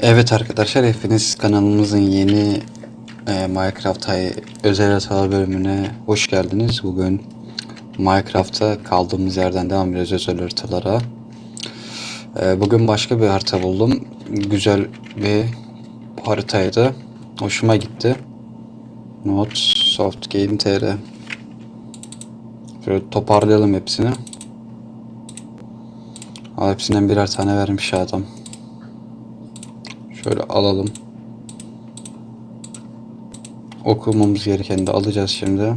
Evet arkadaşlar hepiniz kanalımızın yeni e, Minecraft özel hata bölümüne hoş geldiniz. Bugün Minecraft'ta kaldığımız yerden devam ediyoruz özel haritalara. E, bugün başka bir harita buldum. Güzel bir haritaydı. Hoşuma gitti. Not Soft Game TR. Şöyle toparlayalım hepsini. Al hepsinden birer tane vermiş adam. Şöyle alalım. Okumamız gerekeni de alacağız şimdi.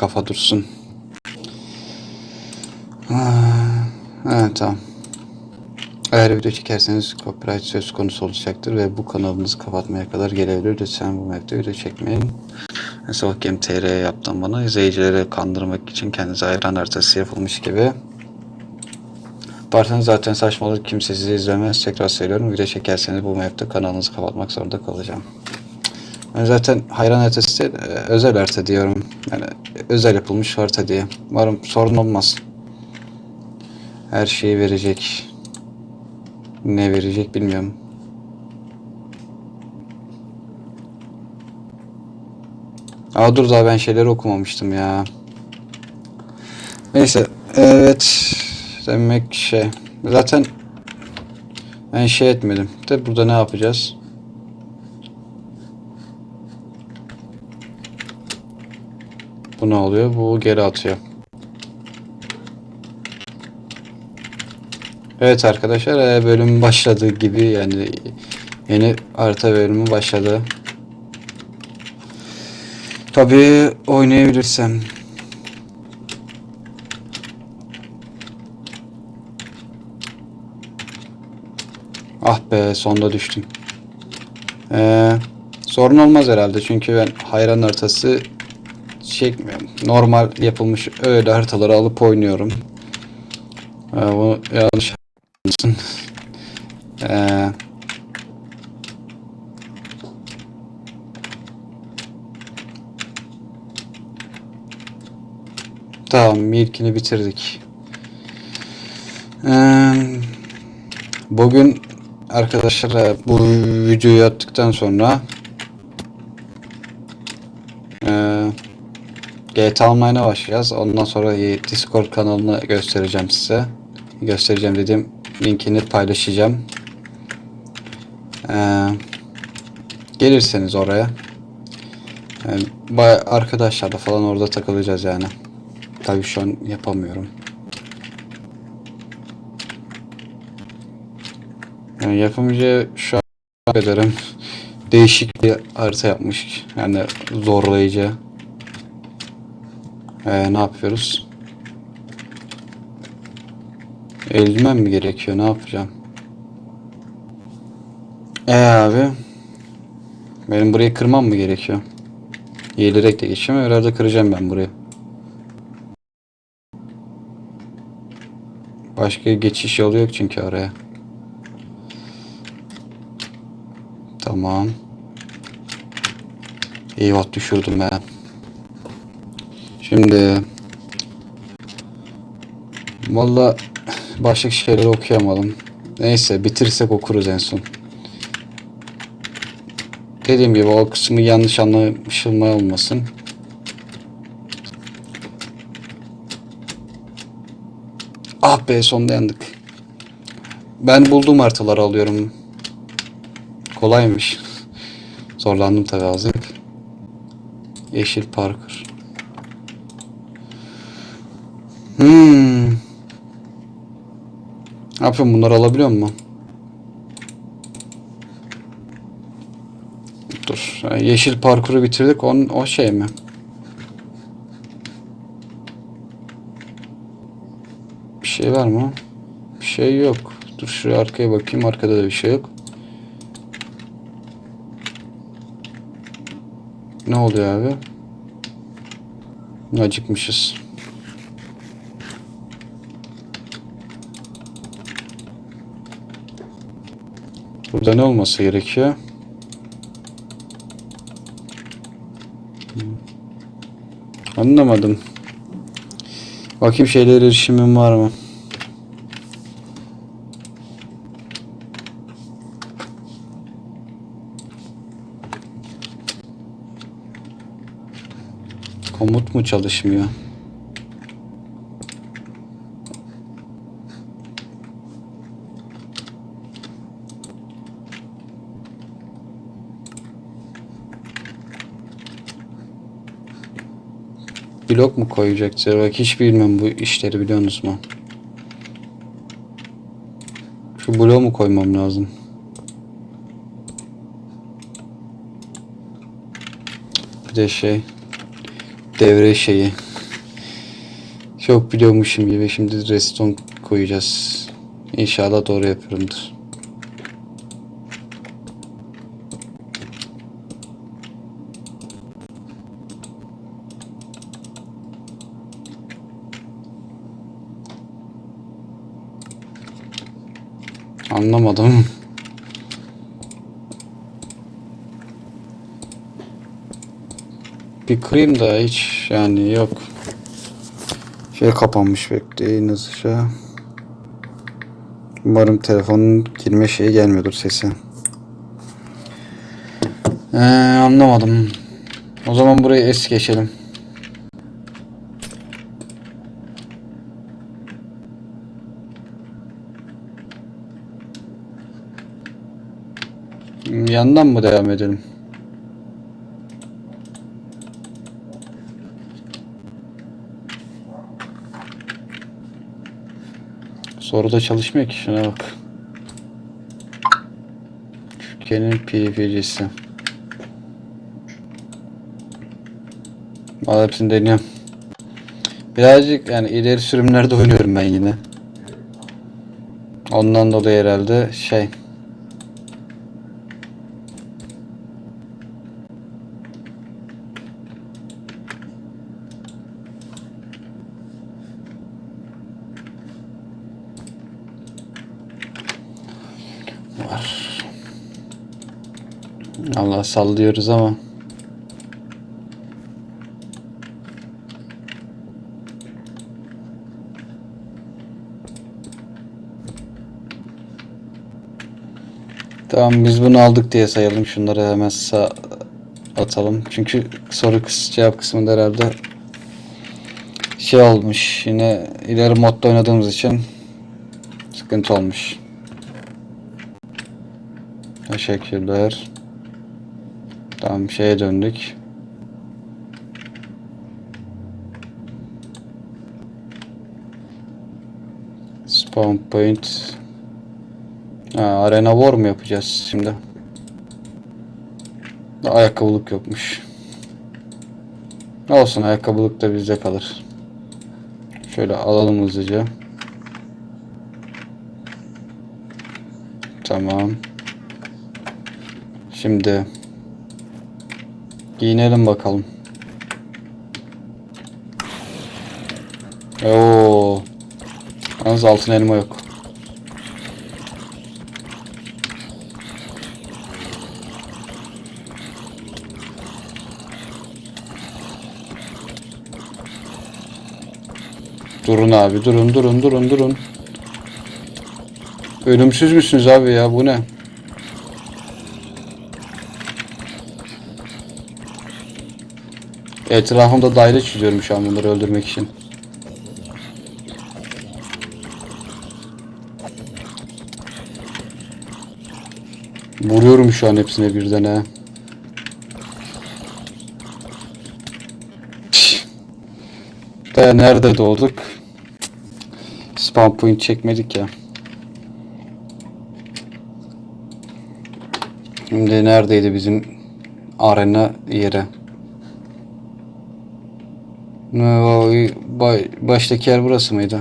Kafa dursun. Evet tamam. Eğer video çekerseniz copyright söz konusu olacaktır ve bu kanalınızı kapatmaya kadar gelebilir. Lütfen bu mevzuda video çekmeyin. Mesela Game TR yaptım bana. İzleyicileri kandırmak için kendinize ayıran haritası yapılmış gibi. Yaparsanız zaten saçma olur. Kimse sizi izlemez. Tekrar söylüyorum. Video çekerseniz bu map'te kanalınızı kapatmak zorunda kalacağım. Ben zaten hayran haritası değil, özel harita diyorum. Yani özel yapılmış harita diye. Umarım sorun olmaz. Her şeyi verecek. Ne verecek bilmiyorum. Aa dur daha ben şeyleri okumamıştım ya. Neyse. Evet. Demek şey. Zaten ben şey etmedim. De burada ne yapacağız? Bu ne oluyor? Bu geri atıyor. Evet arkadaşlar e, bölüm başladığı gibi yani yeni harita bölümü başladı. Tabii oynayabilirsem. Ah be sonda düştüm. Ee, sorun olmaz herhalde çünkü ben hayran haritası çekmiyorum. Normal yapılmış öyle haritaları alıp oynuyorum. Ee, bu yanlış anlasın. Ee, tamam ilkini bitirdik. Ee, bugün arkadaşlar e, bu videoyu attıktan sonra e, GTA Online'a başlayacağız. Ondan sonra y- Discord kanalını göstereceğim size. Göstereceğim dediğim linkini paylaşacağım. Ee, gelirseniz oraya. Yani baya arkadaşlarla falan orada takılacağız yani. Tabii şu an yapamıyorum. Yani yapımcı şu an ederim. Değişik bir harita yapmış. Yani zorlayıcı. Ee, ne yapıyoruz? Eldiven mi gerekiyor? Ne yapacağım? Ee abi. Benim burayı kırmam mı gerekiyor? Eğilerek de geçeceğim. Herhalde kıracağım ben burayı. Başka geçiş yolu yok çünkü araya. Tamam. Eyvah düşürdüm ben. Şimdi Valla başka şeyleri okuyamadım. Neyse bitirirsek okuruz en son. Dediğim gibi o kısmı yanlış anlaşılma olmasın. Ah be sonda yandık. Ben bulduğum haritaları alıyorum. Kolaymış. Zorlandım tabi azıcık. Yeşil parkur. Hmm. Ne yapıyorum bunları alabiliyor mu? Dur. Yeşil parkuru bitirdik. On, o şey mi? Bir şey var mı? Bir şey yok. Dur şuraya arkaya bakayım. Arkada da bir şey yok. Ne oluyor abi? Acıkmışız. Burada ne olması gerekiyor? Anlamadım. Bakayım şeylere erişimim var mı? Mu çalışmıyor? Blok mu koyacaktır? Bak hiç bilmem bu işleri biliyorsunuz mu? Şu bloğu mu koymam lazım? Bir de şey devre şeyi. Çok biliyormuşum gibi şimdi redstone koyacağız. İnşallah doğru yapıyorumdur. Anlamadım. Bir kırayım da hiç yani yok. Şey kapanmış bekleyin hızlıca. Umarım telefonun girme şeyi gelmiyordur sesi. Ee, anlamadım. O zaman burayı es geçelim. Yandan mı devam edelim? Soruda çalışmıyor ki şuna bak. Türkiye'nin PvP'cisi. Valla hepsini deniyorum. Birazcık yani ileri sürümlerde oynuyorum ben yine. Ondan dolayı herhalde şey. var. Allah sallıyoruz ama. Tamam biz bunu aldık diye sayalım. Şunları hemen sağ atalım. Çünkü soru kıs cevap kısmında herhalde şey olmuş. Yine ileri modda oynadığımız için sıkıntı olmuş. Teşekkürler. Tamam şeye döndük. Spawn point. Ha, arena war mu yapacağız şimdi? Ayakkabılık yokmuş. Olsun ayakkabılık da bizde kalır. Şöyle alalım hızlıca. Tamam. Şimdi giyinelim bakalım. Oo. Yalnız altın elma yok. Durun abi durun durun durun durun. Ölümsüz müsünüz abi ya bu ne? Etrafımda daire çiziyorum şu an bunları öldürmek için. Vuruyorum şu an hepsine birden ha. De nerede doğduk? Spawn point çekmedik ya. Şimdi neredeydi bizim arena yeri? Baştaki yer burası mıydı?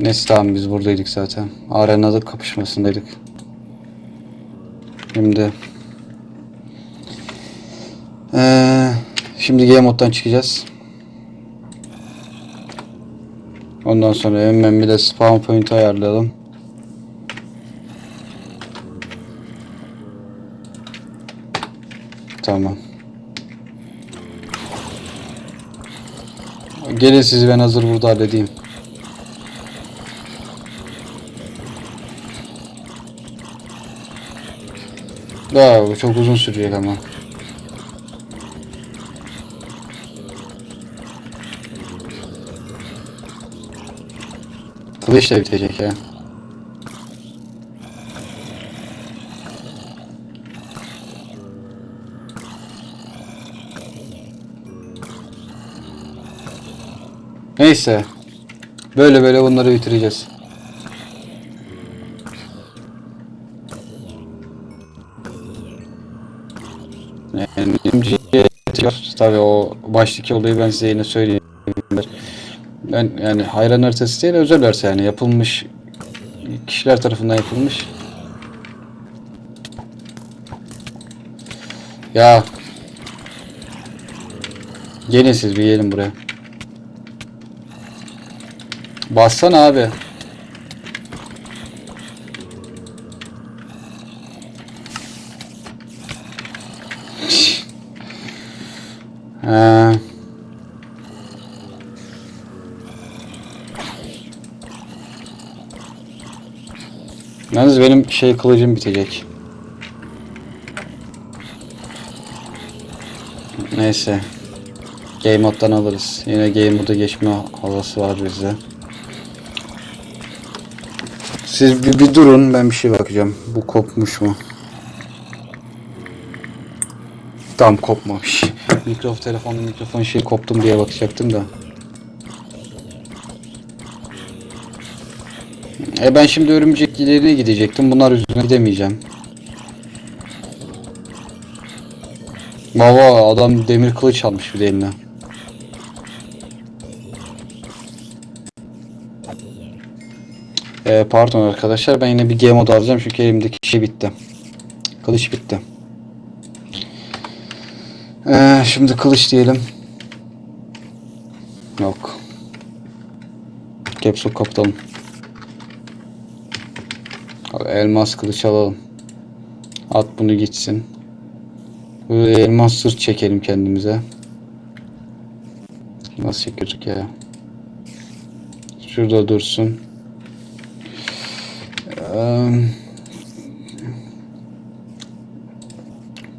Neyse tamam biz buradaydık zaten. Arenada kapışmasındaydık. Şimdi ee, şimdi game moddan çıkacağız. Ondan sonra hemen bir de spawn point ayarlayalım. Tamam. Gelin sizi ben hazır burada halledeyim. Daha bu çok uzun sürecek ama. Kılıç da bitecek ya. Neyse. Böyle böyle bunları bitireceğiz. Tabii o baştaki olayı ben size yine söyleyeyim. Ben yani hayran haritası değil özel harita yani yapılmış kişiler tarafından yapılmış. Ya gelin siz bir gelin buraya. Bassana abi. Ha. Yalnız benim şey kılıcım bitecek. Neyse. Game moddan alırız. Yine game moda geçme havası var bizde. Siz bir, bir durun ben bir şey bakacağım. Bu kopmuş mu? Tam kopmamış. Mikrofon telefonun mikrofon şey koptum diye bakacaktım da. E ben şimdi örümcek ilerine gidecektim. Bunlar yüzüne gidemeyeceğim. Baba adam demir kılıç almış bir de eline. E, pardon arkadaşlar ben yine bir game mode alacağım çünkü elimdeki şey bitti. Kılıç bitti. Ee, şimdi kılıç diyelim. Yok. Capsule kapatalım. Abi elmas kılıç alalım. At bunu gitsin. Böyle elmas sırt çekelim kendimize. Nasıl çekiyorduk ya? Şurada dursun.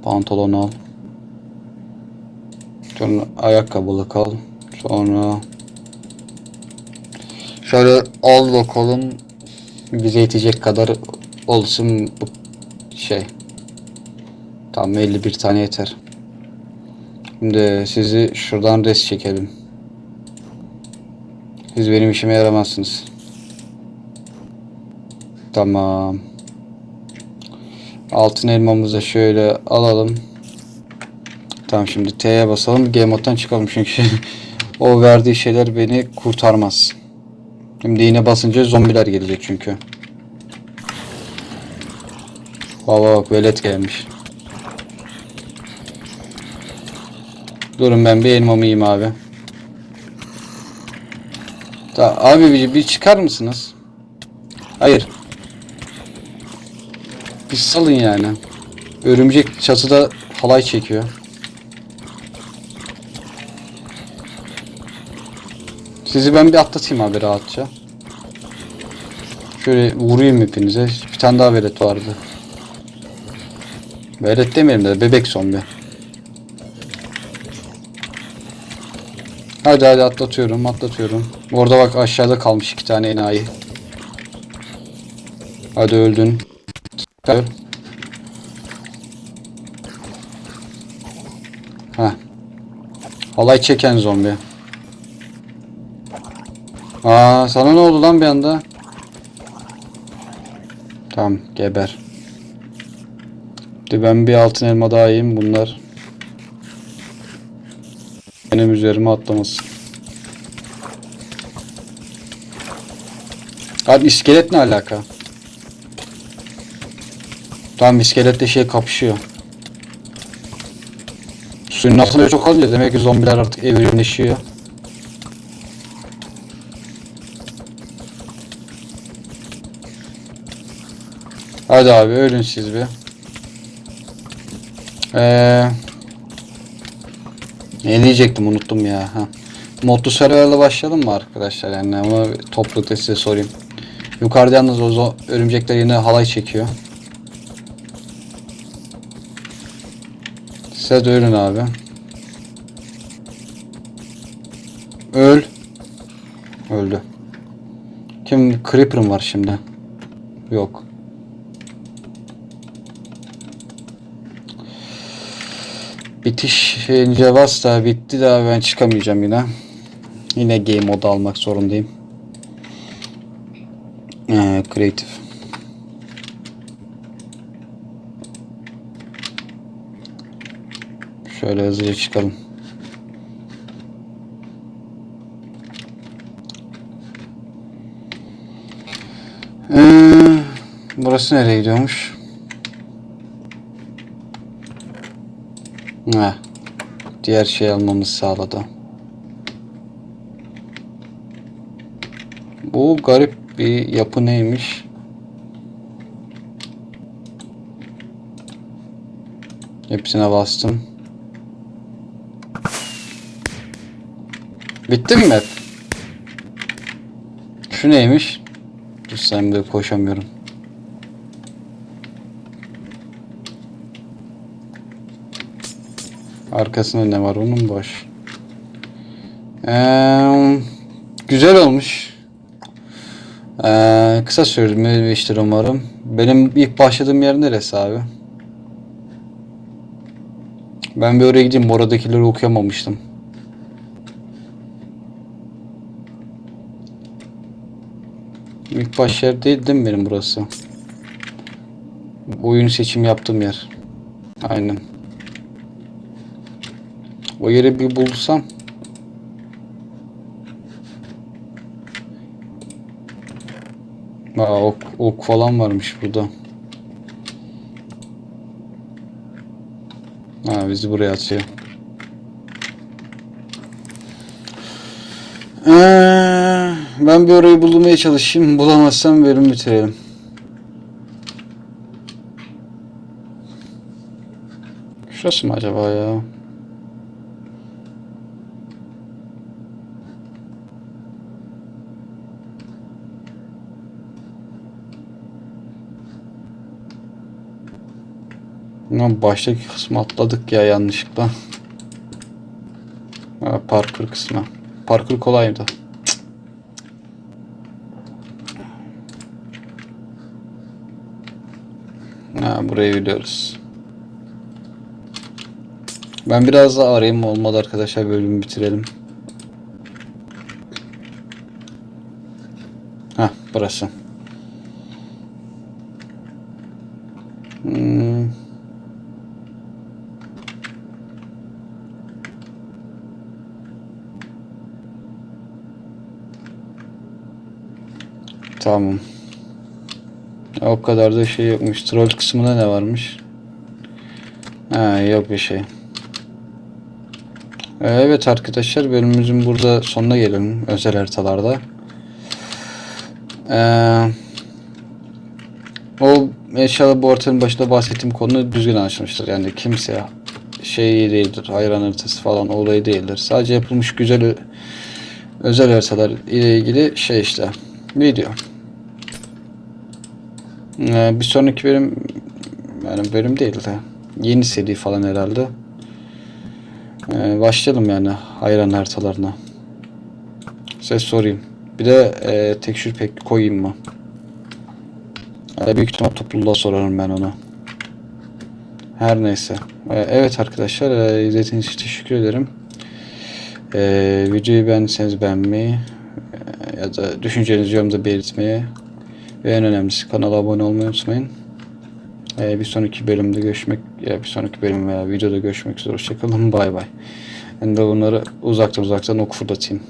Pantolon al. Sonra ayakkabılık al. Sonra şöyle al bakalım bize yetecek kadar olsun bu şey. Tam 51 tane yeter. Şimdi sizi şuradan res çekelim. Siz benim işime yaramazsınız. Tamam. Altın elmamızı şöyle alalım. Tamam şimdi T'ye basalım. Game mode'dan çıkalım çünkü o verdiği şeyler beni kurtarmaz. Şimdi yine basınca zombiler gelecek çünkü. Baba bak velet gelmiş. Durun ben bir elmamı yiyeyim abi. Da, abi bir, bir çıkar mısınız? Hayır. Bir salın yani. Örümcek çatıda halay çekiyor. Sizi ben bir atlatayım abi rahatça. Şöyle vurayım hepinize. Bir tane daha velet vardı. Velet demeyelim de bebek zombi. Hadi hadi atlatıyorum atlatıyorum. Orada bak aşağıda kalmış iki tane enayi. Hadi öldün. Öl. Heh. Halay çeken zombi. Aa sana ne oldu lan bir anda? Tamam geber. Şimdi ben bir altın elma daha yiyeyim bunlar. Benim üzerime atlamasın. Abi iskelet ne alaka? Tamam iskeletle şey kapışıyor. Suyun altında çok alıyor demek ki zombiler artık evrimleşiyor. Hadi abi ölün siz bir. Ee, ne diyecektim unuttum ya. Ha. Modlu serverle başlayalım mı arkadaşlar? Yani ama toplulukta size sorayım. Yukarıda yalnız o örümcekler yine halay çekiyor. Siz de ölün abi. Öl. Öldü. Kim? Creeper'ım var şimdi. Yok. Bitiş şeyince basta bitti daha ben çıkamayacağım yine. Yine game modu almak zorundayım. Ee, creative. Şöyle hızlıca çıkalım. Ee, burası nereye gidiyormuş? Heh. Diğer şey almamızı sağladı. Bu garip bir yapı neymiş? Hepsine bastım. Bitti mi map? Şu neymiş? Dur sen de koşamıyorum. Arkasında ne var onun boş. Ee, güzel olmuş. Ee, kısa iştir umarım. Benim ilk başladığım yer neresi abi? Ben bir oraya gideyim. Oradakileri okuyamamıştım. İlk baş yer değil değil mi benim burası? Oyun seçim yaptığım yer. Aynen. O yeri bir bulsam. Aa, ok, ok falan varmış burada. Ha bizi buraya atıyor. Ee, ben bir orayı bulmaya çalışayım. Bulamazsam bölüm bitirelim. Şurası mı acaba ya? Lan baştaki kısmı atladık ya yanlışlıkla. Parkur kısmı. Parkur kolaydı. Ha, burayı biliyoruz. Ben biraz daha arayayım olmadı arkadaşlar bölümü bitirelim. Ha burası. Hmm. Tamam. O kadar da şey yokmuş. Troll kısmında ne varmış? Ha yok bir şey. Ee, Evet arkadaşlar bölümümüzün burada sonuna gelelim özel haritalarda. Ee, o inşallah bu haritanın başında bahsettiğim konu düzgün anlaşılmıştır. Yani kimse şey değildir, hayran haritası falan olayı değildir. Sadece yapılmış güzel özel haritalar ile ilgili şey işte video. Ee, bir sonraki bölüm yani bölüm değil de yeni seri falan herhalde. Ee, başlayalım yani hayran haritalarına. Size sorayım. Bir de e, tekstür pek koyayım mı? Ee, büyük ihtimal topluluğa sorarım ben ona. Her neyse. Ee, evet arkadaşlar e, izlediğiniz için teşekkür ederim. Ee, videoyu beğendiyseniz beğenmeyi e, ya da düşüncelerinizi yorumda belirtmeyi ve en önemlisi kanala abone olmayı unutmayın. Ee, bir sonraki bölümde görüşmek ya bir sonraki bölüm veya videoda görüşmek üzere. Hoşçakalın. Bay bay. Ben de bunları uzaktan uzaktan ok fırlatayım.